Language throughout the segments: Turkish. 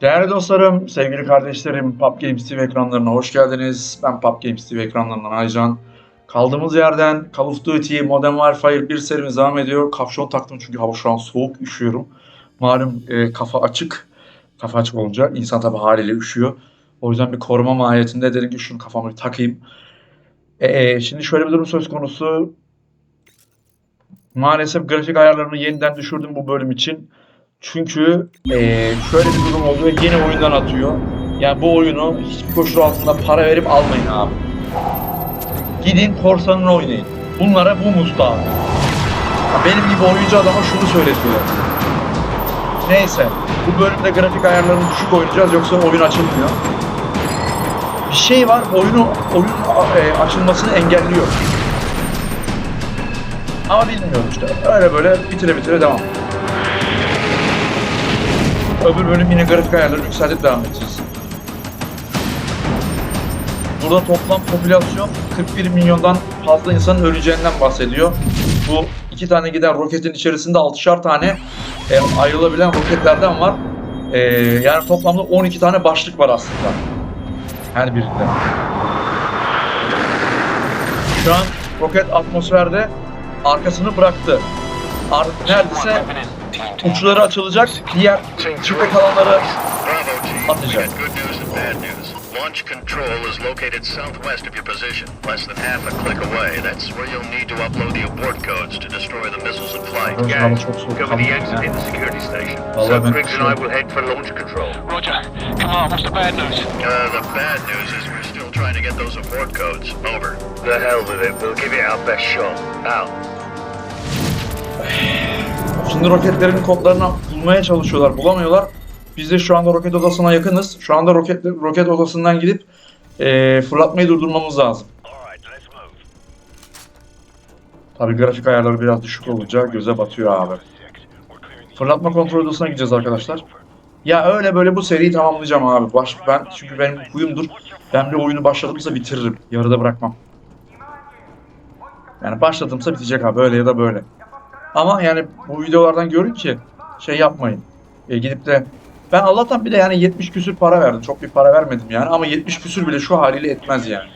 Değerli dostlarım, sevgili kardeşlerim, Pub Games TV ekranlarına hoş geldiniz. Ben Pub Games TV ekranlarından Aycan. Kaldığımız yerden Call of Duty Modern Warfare 1 serimiz devam ediyor. Kapşon taktım çünkü hava şu an soğuk, üşüyorum. Malum e, kafa açık. Kafa açık olunca insan tabi haliyle üşüyor. O yüzden bir koruma mahiyetinde dedim ki şunu kafama bir takayım. E, şimdi şöyle bir durum söz konusu. Maalesef grafik ayarlarını yeniden düşürdüm bu bölüm için. Çünkü eee, şöyle bir durum oluyor. Yeni oyundan atıyor. Yani bu oyunu hiçbir koşul altında para verip almayın abi. Gidin korsanını oynayın. Bunlara bu musta. Benim gibi oyuncu adama şunu söyletiyor. Neyse. Bu bölümde grafik ayarlarını düşük oynayacağız yoksa oyun açılmıyor. Bir şey var oyunu oyun e, açılmasını engelliyor. Ama bilmiyorum işte. Öyle böyle bitire bitire devam. Öbür bölüm yine grafik ayarları yükseltip devam edeceğiz. Burada toplam popülasyon 41 milyondan fazla insanın öleceğinden bahsediyor. Bu iki tane giden roketin içerisinde 6'şar tane e, ayrılabilen roketlerden var. E, yani toplamda 12 tane başlık var aslında. Her birinde. Şu an roket atmosferde arkasını bıraktı. Ar neredeyse uçları açılacak, diğer çift kalanları Bravo, Atacak. We got good news and bad news. Launch control is located southwest of your position, less than half a click away. That's where you'll need to upload the abort codes to destroy the missiles in flight. Hava Gang, çok cover the exit in the security station. Vallahi So ben Briggs and I will head for launch control. Roger. Come on, what's the bad news? Uh, the bad news is we're still trying to get those abort codes. Over. The hell with it. We'll give it our best shot. Out. Şimdi roketlerin kodlarını bulmaya çalışıyorlar, bulamıyorlar. Biz de şu anda roket odasına yakınız. Şu anda roket roket odasından gidip eee, fırlatmayı durdurmamız lazım. Tabii grafik ayarları biraz düşük olunca göze batıyor abi. Fırlatma kontrol odasına gideceğiz arkadaşlar. Ya öyle böyle bu seriyi tamamlayacağım abi. Baş, ben çünkü benim huyumdur. Ben bir oyunu başladımsa bitiririm. Yarıda bırakmam. Yani başladımsa bitecek abi öyle ya da böyle. Ama yani bu videolardan görün ki şey yapmayın. E, gidip de ben Allah'tan bir de yani 70 küsür para verdim. Çok bir para vermedim yani ama 70 küsür bile şu haliyle etmez yani.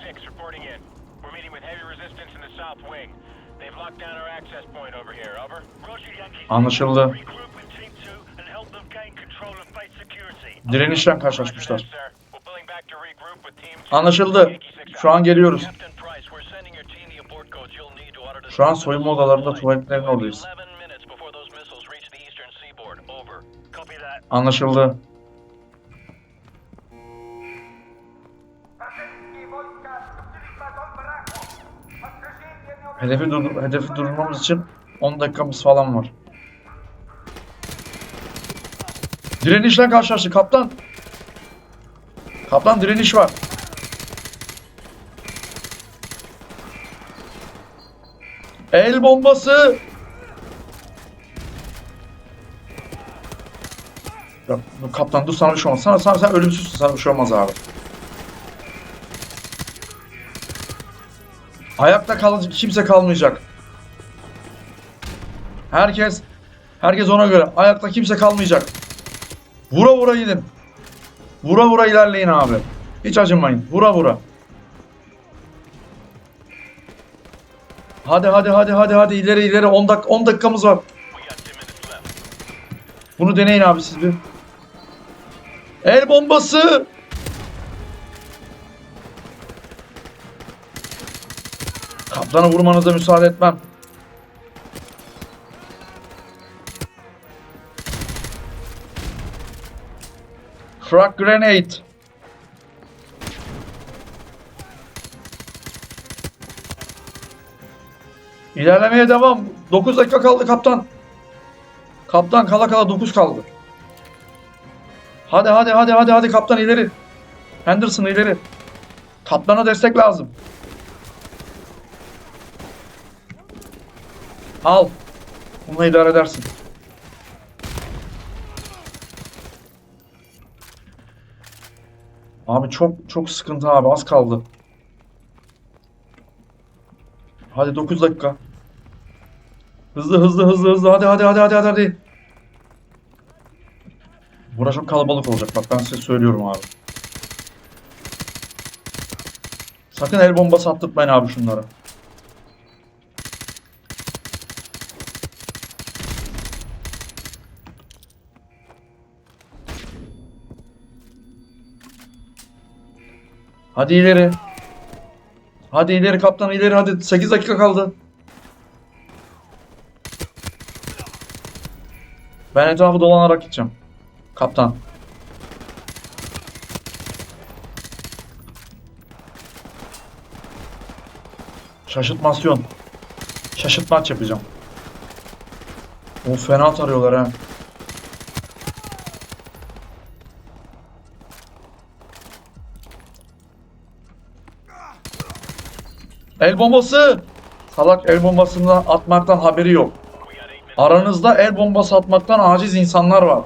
Anlaşıldı. Regroup with Team 2 and help them gain control and fight security. Direnişten karşılaşmışlar. Roger that, sir. We're pulling back to regroup with Team 2. Anlaşıldı. Şu an geliyoruz. Şu an soyunma odalarında tuvaletlerin oradayız. 11 minutes before those missiles reach the eastern seaboard. Over. Copy that. Anlaşıldı. Hedefi, dur hedefi durdurmamız için 10 dakikamız falan var. Direnişle karşılaştı kaptan. Kaptan direniş var. El bombası. Ya, kaptan dur sana bir şey olmaz. Sana, sana sen ölümsüzsün sana bir şey olmaz abi. Ayakta kalacak kimse kalmayacak. Herkes herkes ona göre ayakta kimse kalmayacak. Vura vura gidin. Vura vura ilerleyin abi. Hiç acımayın. Vura vura. Hadi hadi hadi hadi hadi ileri ileri 10 dak 10 dakikamız var. We got 10 minutes left. Bunu deneyin abi siz bir. El bombası. Kaptanı vurmanıza müsaade etmem. Frag grenade. İlerlemeye devam. 9 dakika kaldı kaptan. Kaptan kala kala 9 kaldı. Hadi hadi hadi hadi hadi kaptan ileri. Henderson ileri. Kaptana destek lazım. Al. Bununla idare edersin. Abi çok çok sıkıntı abi az kaldı. Hadi 9 dakika. Hızlı hızlı hızlı hızlı hadi hadi hadi hadi hadi. Bura çok kalabalık olacak. Bak ben size söylüyorum abi. Sakın el bombası attırtmayın abi şunlara. Hadi ileri. Hadi ileri kaptan ileri hadi 8 dakika kaldı. Ben etrafı dolanarak gideceğim. Kaptan. Şaşırtmasyon. Şaşırtmaç yapacağım. O fena tarıyorlar ha. El bombası! Salak el bombasını atmaktan haberi yok. Aranızda el bombası atmaktan aciz insanlar var.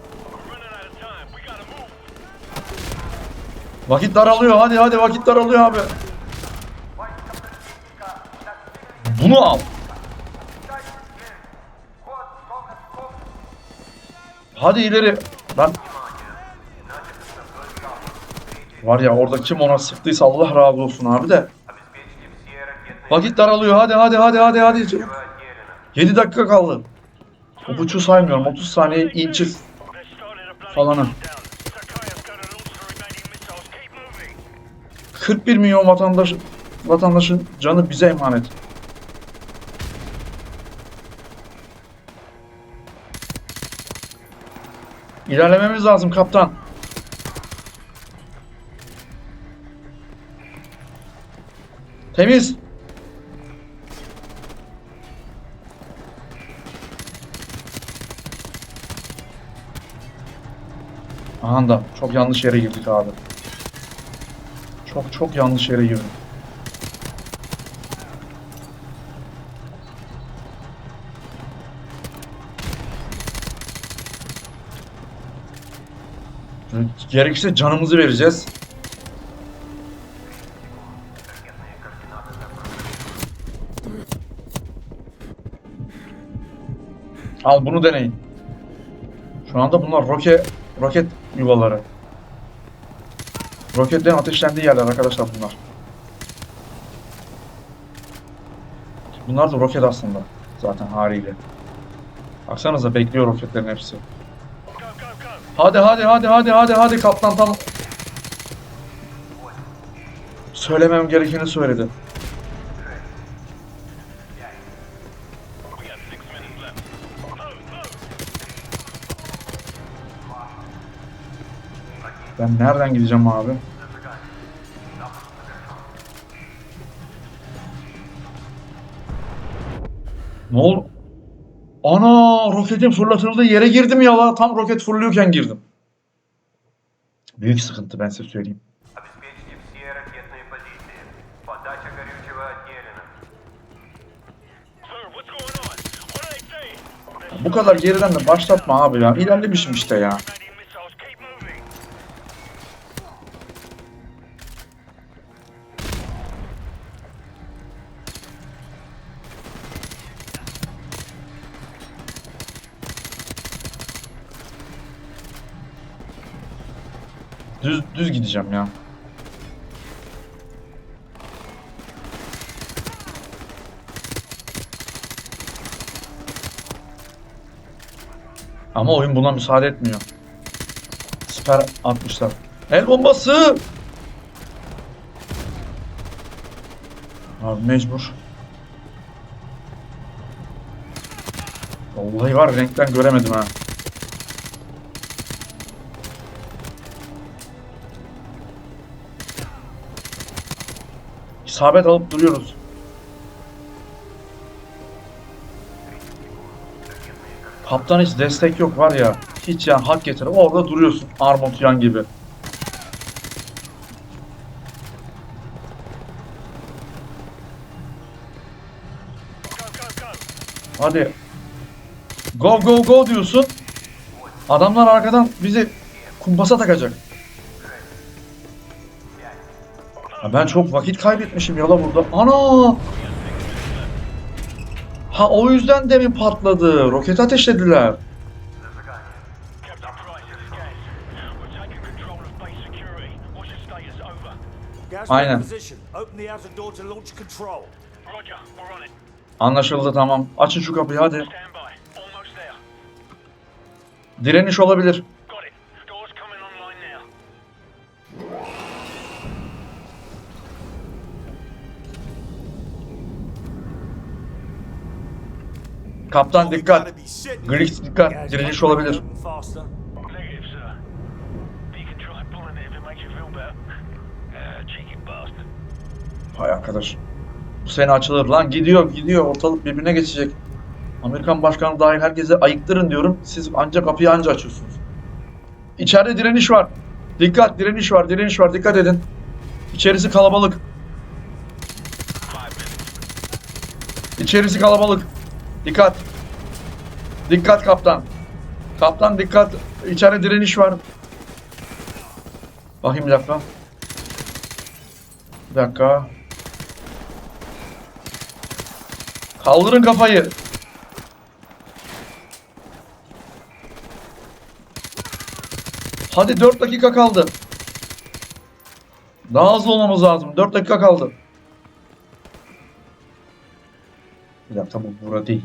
Vakit daralıyor. Hadi hadi vakit daralıyor abi. Bunu al. Hadi ileri. Ben Var ya orada kim ona sıktıysa Allah razı olsun abi de. Vakit daralıyor. Hadi hadi hadi hadi hadi. Çabuk. 7 dakika kaldı. Buçuğu saymıyorum. 30 saniye a bloody falanı. countdown. Sakayev's gonna launch the remaining missiles. Keep moving. 41 milyon vatandaş vatandaşın canı bize emanet. İlerlememiz lazım kaptan. Temiz. Da çok yanlış yere girdik abi. Çok çok yanlış yere girdim. Gerekirse canımızı vereceğiz. Al bunu deneyin. Şu anda bunlar roket roket yuvaları. Roketlerin ateşlendiği yerler arkadaşlar bunlar. Bunlar da roket aslında. Zaten haliyle. Baksanıza bekliyor roketlerin hepsi. Hadi hadi hadi hadi hadi hadi kaptan tam Söylemem gerekeni söyledi. Ben nereden gideceğim abi? Ne oldu? Ana roketin fırlatıldığı yere girdim ya la. Tam roket fırlıyorken girdim. Büyük sıkıntı ben size söyleyeyim. Bu kadar geriden de başlatma abi ya. İlerlemişim işte ya. Düz düz gideceğim ya. Ama oyun buna müsaade etmiyor. Siper atmışlar. El bombası! Abi mecbur. Vallahi var renkten göremedim ha. İsabet alıp duruyoruz. Kaptan hiç destek yok var ya. Hiç yani hak getire. Orada duruyorsun. Armut yan gibi. Hadi. Go go go diyorsun. Adamlar arkadan bizi kumpasa takacak. Ben çok vakit kaybetmişim yola burada. Ana! Ha o yüzden demin patladı. Roket ateşlediler. Aynen. Anlaşıldı tamam. Açın şu kapıyı hadi. Direniş olabilir. You feel better. Uh, cheeky bastard. Hay arkadaş. Bu sene açılır. Lan gidiyor gidiyor. Ortalık birbirine geçecek. Amerikan başkanı dahil herkese ayıktırın diyorum. Siz ancak kapıyı anca açıyorsunuz. İçeride direniş var. Dikkat direniş var direniş var dikkat edin. İçerisi kalabalık. İçerisi kalabalık. Dikkat. Dikkat kaptan. Kaptan dikkat. İçeride direniş var. Bakayım bir dakika. Bir dakika. Kaldırın kafayı. Hadi 4 dakika kaldı. Daha hızlı olmamız lazım. 4 dakika kaldı. Dakika bu bura değil.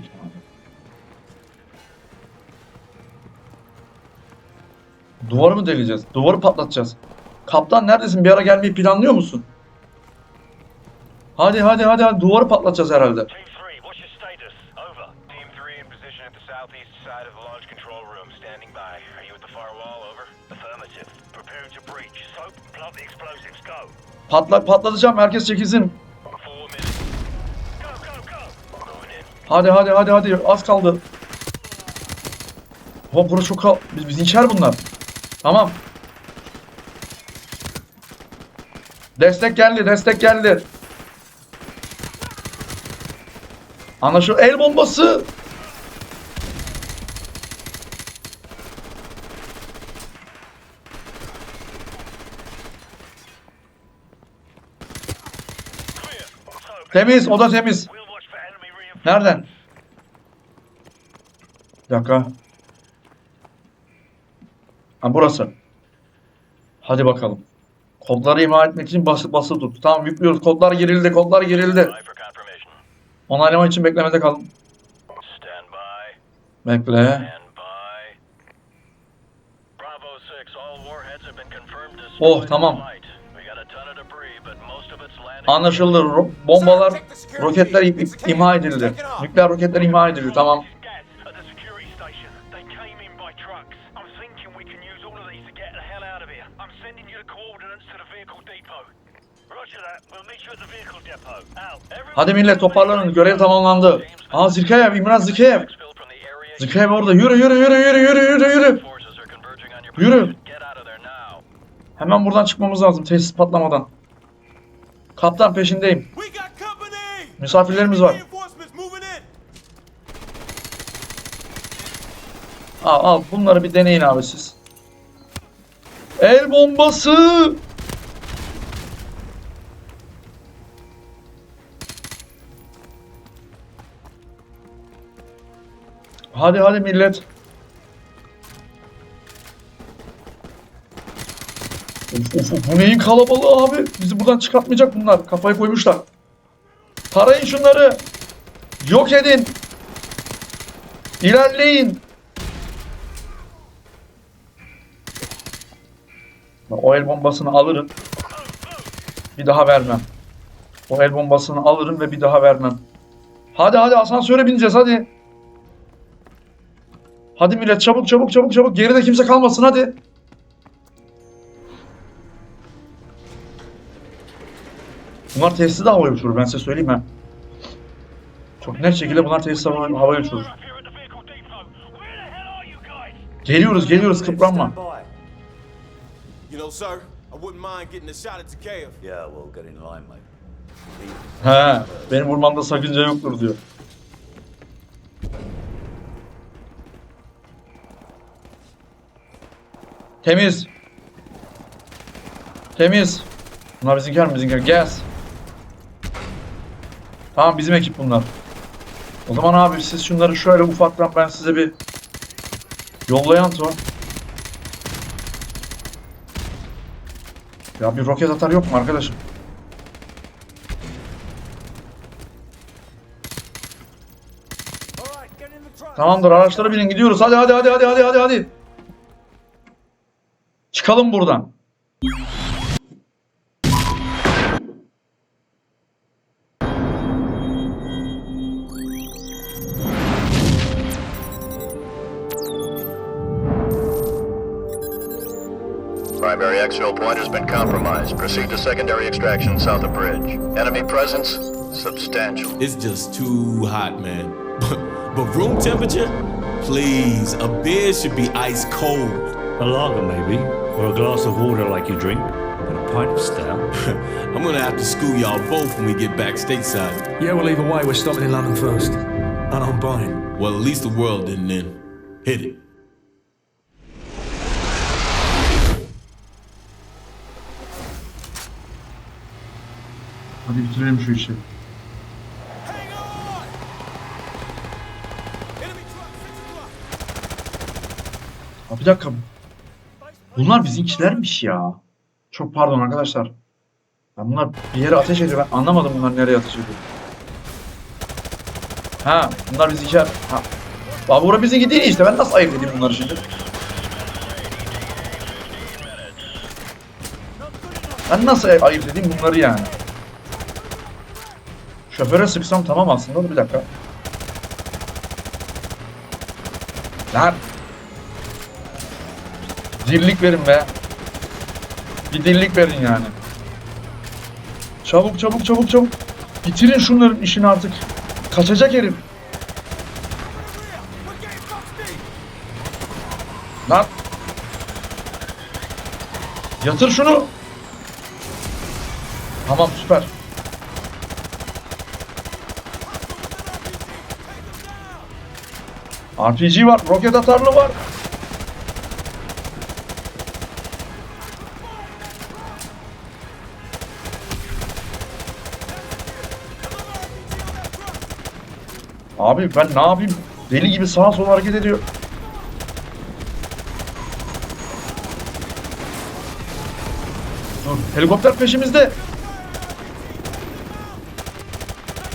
Duvarı mı deleyeceğiz? Duvarı patlatacağız. Kaptan neredesin? Bir ara gelmeyi planlıyor musun? Hadi hadi hadi, hadi. duvarı patlatacağız herhalde. Team 3, what's your status? Over. Team 3 in position at the southeast side of the launch control room, standing by. Are you at the firewall? Over. Affirmative. Preparing to breach. Soap, plug the explosives. Go. Patla patlatacağım. Herkes çekilsin. Hadi hadi hadi hadi. Az kaldı. Hop burası çok kal... Biz, biz içer bunlar. Tamam. Destek geldi. Destek geldi. Anlaşıldı. El bombası. Temiz. Oda temiz. Nereden? Bir dakika. Ha burası. Hadi bakalım. Kodları ima etmek için basıp basıp tut. Tamam yüklüyoruz. Kodlar girildi. Kodlar girildi. Onaylama için beklemede kalın. Bekle. Stand by. Anlaşıldı. Ro- bombalar, roketler im- im- imha edildi. Nükleer roketler imha edildi. Tamam. Hadi millet toparlanın. Görev tamamlandı. Aa Zirkeyev, İmran Zirkeyev. Zirkeyev orada. Yürü yürü yürü yürü yürü yürü yürü. Yürü. Hemen buradan çıkmamız lazım tesis patlamadan. Kaptan peşindeyim. Misafirlerimiz var. Al al bunları bir deneyin abi siz. El bombası. Hadi hadi millet. Of, of, bu neyin kalabalığı abi? Bizi buradan çıkartmayacak bunlar. Kafayı koymuşlar. Tarayın şunları. Yok edin. İlerleyin. O el bombasını alırım. Bir daha vermem. O el bombasını alırım ve bir daha vermem. Hadi hadi asansöre bineceğiz hadi. Hadi millet çabuk çabuk çabuk çabuk. Geride kimse kalmasın hadi. Bunlar tesisi de havaya uçurur ben size söyleyeyim ha. Çok net şekilde bunlar tesisi havaya, havaya uçurur. Geliyoruz geliyoruz kıpranma. He, benim vurmamda sakınca yoktur diyor. Temiz. Temiz. Bunlar bizimkiler mi? Bizimkiler. Gez. Tamam bizim ekip bunlar. O zaman abi siz şunları şöyle ufaktan ben size bir yollayan to. Ya bir roket atar yok mu arkadaşım? Tamamdır araçlara binin gidiyoruz. Hadi hadi hadi hadi hadi hadi hadi. Çıkalım buradan. Primary exfil point has been compromised. Proceed to secondary extraction south of bridge. Enemy presence substantial. It's just too hot, man. But, but room temperature? Please, a beer should be ice cold. A lager, maybe, or a glass of water like you drink, and a pint of stout. I'm gonna have to school y'all both when we get back stateside. Yeah, well, either way, we're stopping in London first. And I'm buying. Well, at least the world didn't end. Hit it. Hadi bitirelim şu işi. Ha, bir dakika. Bunlar bizimkilermiş ya. Çok pardon arkadaşlar. Ben bunlar bir yere ateş ediyor. Ben anlamadım bunlar nereye ateş ediyor. Ha bunlar bizimkiler. Ha. Bak bura bizimki değil işte. Ben nasıl ayırt edeyim bunları şimdi? Ben nasıl ayırt edeyim bunları yani? Şoföre sıksam tamam aslında. Dur bir dakika. Lan. Dirlik verin be. Bir dirlik verin yani. Çabuk çabuk çabuk çabuk. Bitirin şunların işini artık. Kaçacak herif. Lan. Yatır şunu. Tamam süper. RPG var, roket atarlı var. Abi ben ne yapayım? Deli gibi sağa sola hareket ediyor. Dur, helikopter peşimizde.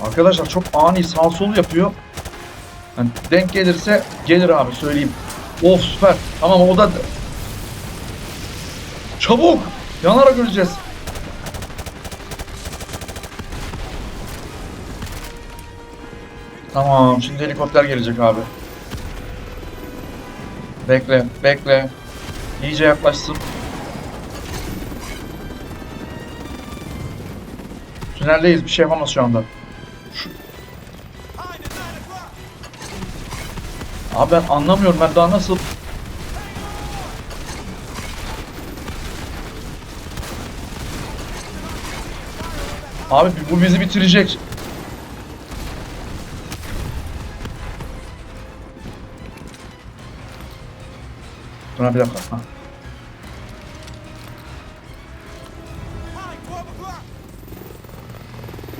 Arkadaşlar çok ani sağ sol yapıyor. Yani denk gelirse gelir abi söyleyeyim. Of süper. Tamam o da... Çabuk! Yanarak öleceğiz. Tamam şimdi helikopter gelecek abi. Bekle bekle. İyice yaklaşsın. Tüneldeyiz bir şey yapamaz şu anda. Abi ben anlamıyorum ben daha nasıl... Abi bu bizi bitirecek. Dur bir dakika. Ha. Hi, 12 o'clock.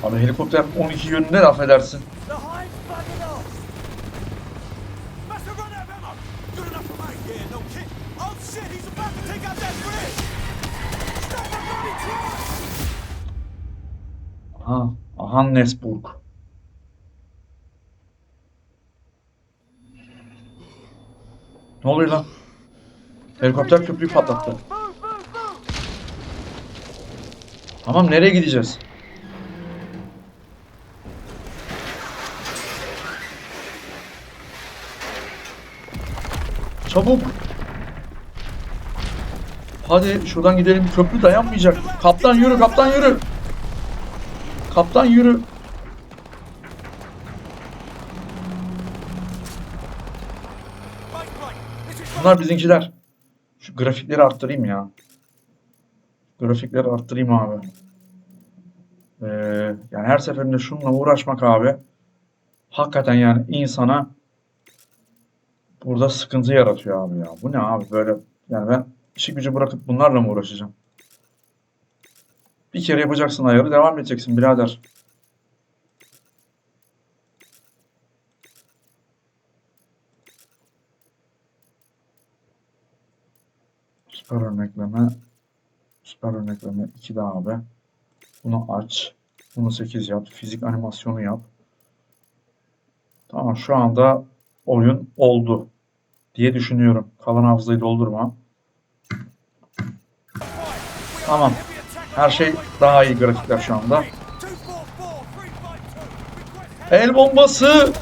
Abi helikopter 12 yönünde de affedersin. Aha. Hannesburg. Ne oluyor lan? Helikopter köprüyü patlattı. Tamam nereye gideceğiz? Çabuk. Hadi şuradan gidelim. Köprü dayanmayacak. Kaptan yürü, kaptan yürü. Kaptan yürü. Bunlar bizimkiler. Şu grafikleri arttırayım ya. Grafikleri arttırayım abi. Ee, yani her seferinde şununla uğraşmak abi. Hakikaten yani insana burada sıkıntı yaratıyor abi ya. Bu ne abi böyle yani ben işi gücü bırakıp bunlarla mı uğraşacağım? Bir kere yapacaksın ayarı devam edeceksin birader. Süper örnekleme. Süper Ver örneklerini 2 daha abi. Bunu aç. Bunu 8 yap. Fizik animasyonu yap. Tamam şu anda oyun oldu diye düşünüyorum. Kalan hafızayı doldurma. Tamam. Her şey daha iyi grafikler şu anda. 244 352. Request El bombası.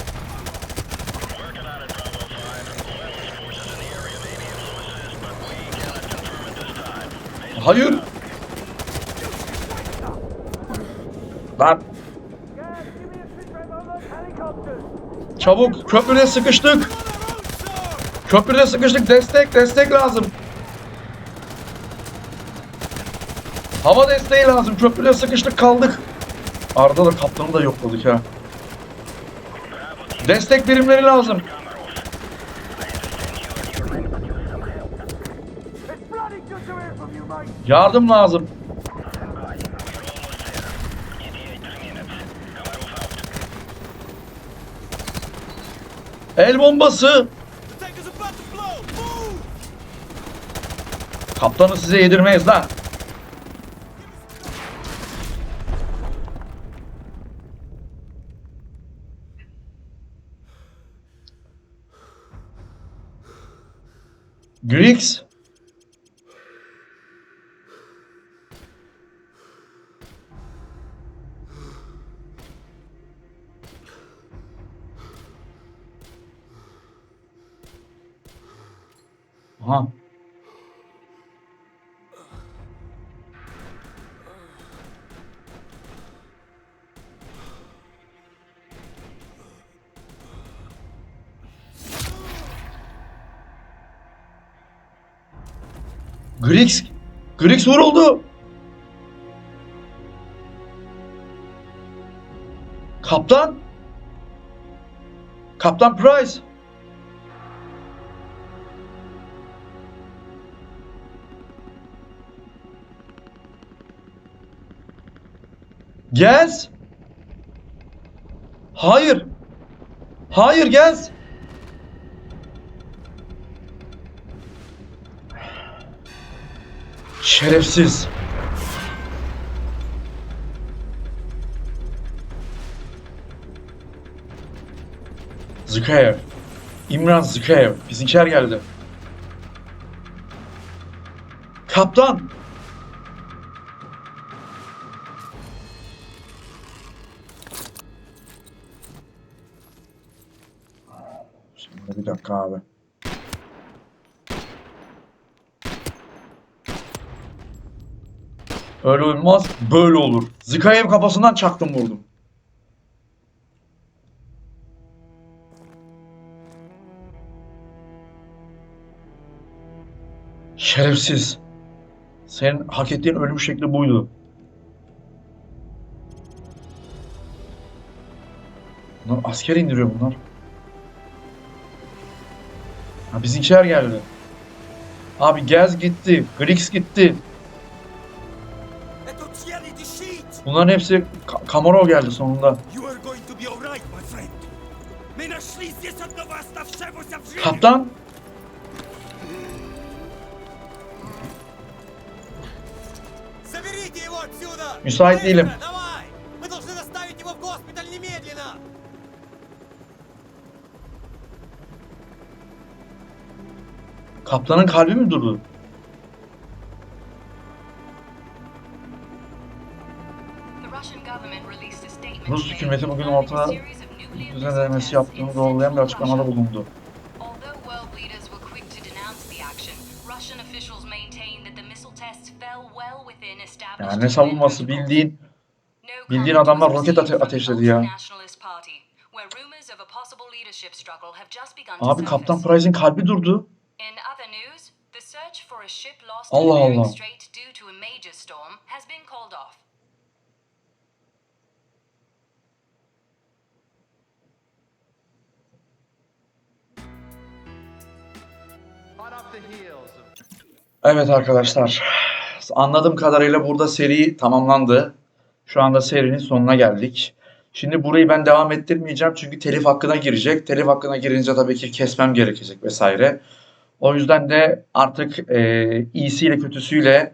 Hayır. Lan. Çabuk köprüde sıkıştık. Köprüde sıkıştık. Destek, destek lazım. Hava desteği lazım. Köprüde sıkıştık kaldık. Arda da kaptanı da yokladık ha. Destek birimleri lazım. Yardım lazım. El bombası. Kaptanı size yedirmeyiz lan. Griggs. Griggs. Griggs vuruldu. Kaptan. Kaptan Price. Gez. Hayır. Hayır gez. Şerefsiz. Zıkayev. İmran Zıkayev. Bizimkiler geldi. Kaptan. Bir dakika abi. Öyle olmaz, böyle olur. Zikayev kafasından çaktım vurdum. Şerefsiz. Senin hak ettiğin ölüm şekli buydu. Bunlar asker indiriyor bunlar. Ha bizimkiler geldi. Abi Gaz gitti. Grix gitti. Bunların hepsi Ka- Kamaro geldi sonunda. Kaptan. Müsait değilim. Kaptanın kalbi mi durdu? Rus hükümeti bugün orta Düzenlemesi yaptığını doğrulayan bir açıklamada bulundu. Yani ne savunması bildiğin bildiğin adamlar roket ate- ateşledi ya. Abi Kaptan Price'in kalbi durdu. Allah Allah Evet arkadaşlar. Anladığım kadarıyla burada seri tamamlandı. Şu anda serinin sonuna geldik. Şimdi burayı ben devam ettirmeyeceğim çünkü telif hakkına girecek. Telif hakkına girince tabii ki kesmem gerekecek vesaire. O yüzden de artık e, iyisiyle kötüsüyle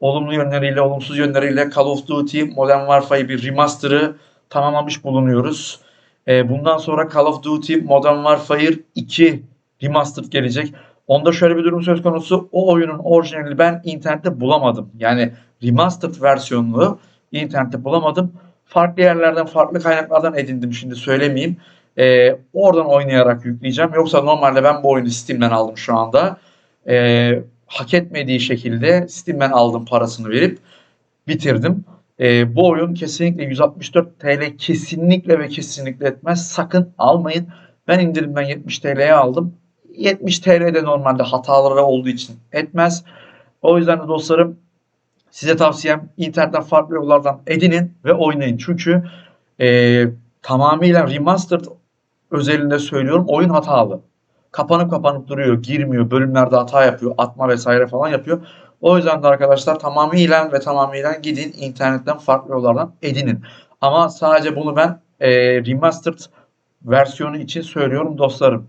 olumlu yönleriyle, olumsuz yönleriyle Call of Duty Modern Warfare bir remaster'ı tamamlamış bulunuyoruz. Ee, bundan sonra Call of Duty Modern Warfare 2 remastered gelecek. Onda şöyle bir durum söz konusu. O oyunun orijinalini ben internette bulamadım. Yani remastered versiyonunu internette bulamadım. Farklı yerlerden, farklı kaynaklardan edindim şimdi söylemeyeyim. Ee, oradan oynayarak yükleyeceğim. Yoksa normalde ben bu oyunu Steam'den aldım şu anda. Ee, hak etmediği şekilde Steam'den aldım parasını verip bitirdim. Ee, bu oyun kesinlikle 164 TL kesinlikle ve kesinlikle etmez. Sakın almayın. Ben indirimden 70 TL'ye aldım. 70 TL de normalde hataları olduğu için etmez. O yüzden de dostlarım size tavsiyem internetten farklı yollardan edinin ve oynayın. Çünkü e, tamamıyla remastered özelinde söylüyorum oyun hatalı. Kapanıp kapanıp duruyor, girmiyor, bölümlerde hata yapıyor, atma vesaire falan yapıyor. O yüzden de arkadaşlar tamamıyla ve tamamıyla gidin internetten farklı yollardan edinin. Ama sadece bunu ben e, remastered versiyonu için söylüyorum dostlarım.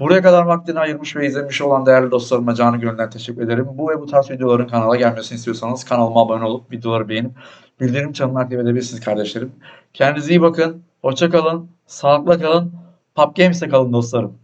Buraya kadar vaktini ayırmış ve izlemiş olan değerli dostlarıma canı gönülden teşekkür ederim. Bu ve bu tarz videoların kanala gelmesini istiyorsanız kanalıma abone olup videoları beğenip bildirim çanını aktif edebilirsiniz kardeşlerim. Kendinize iyi bakın. Hoşça kalın. Sağlıkla kalın. PUBG Games'te kalın dostlarım.